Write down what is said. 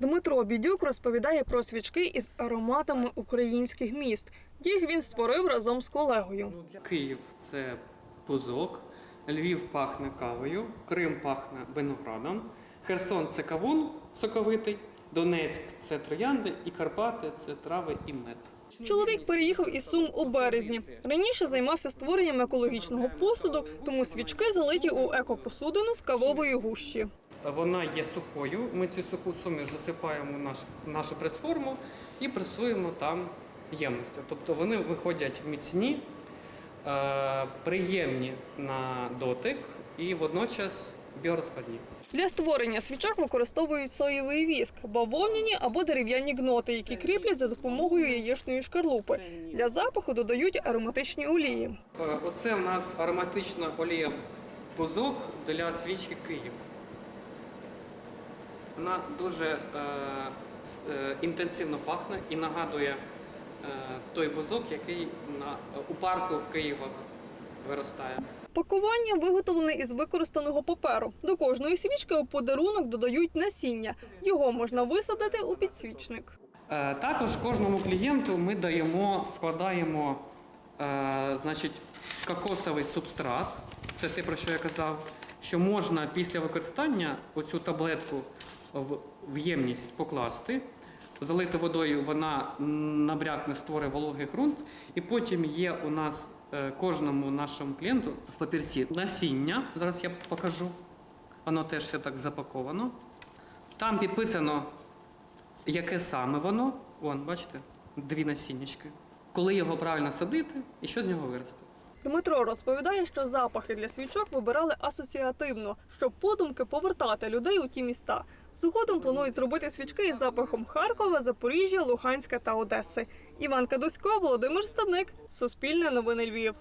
Дмитро Бідюк розповідає про свічки із ароматами українських міст. Їх він створив разом з колегою. Київ це бузок, Львів пахне кавою, Крим пахне виноградом, Херсон це кавун соковитий, Донецьк це троянди, і Карпати це трави і мед. Чоловік переїхав із Сум у березні. Раніше займався створенням екологічного посуду, тому свічки залиті у екопосудину з кавової гущі. Вона є сухою. Ми цю суху суміш засипаємо в наш, нашу прес-форму і пресуємо там ємності. Тобто вони виходять міцні, е, приємні на дотик і водночас біорозкладні. Для створення свічок використовують соєвий віск, бавовняні або дерев'яні гноти, які кріплять за допомогою яєчної шкарлупи. Для запаху додають ароматичні олії. Е, Оце в нас ароматична олія бузок для свічки Київ. Вона дуже е, е, інтенсивно пахне і нагадує е, той бузок, який на, у парку в Києвах виростає. Пакування виготовлене із використаного паперу. До кожної свічки у подарунок додають насіння. Його можна висадити у підсвічник. Е, Також кожному клієнту ми даємо, вкладаємо е, значить, кокосовий субстрат. Це те, про що я казав, що можна після використання оцю таблетку в, ємність покласти, залити водою, вона набрякне, створить вологий ґрунт, і потім є у нас е, кожному нашому клієнту в папірці насіння. Зараз я покажу. Воно теж все так запаковано. Там підписано Яке саме воно? Вон, бачите, дві насіннячки. Коли його правильно садити і що з нього виросте? Дмитро розповідає, що запахи для свічок вибирали асоціативно, щоб подумки повертати людей у ті міста. Згодом планують зробити свічки із запахом Харкова, Запоріжжя, Луганська та Одеси. Іван Кадусько, Володимир Стадник, Суспільне новини Львів.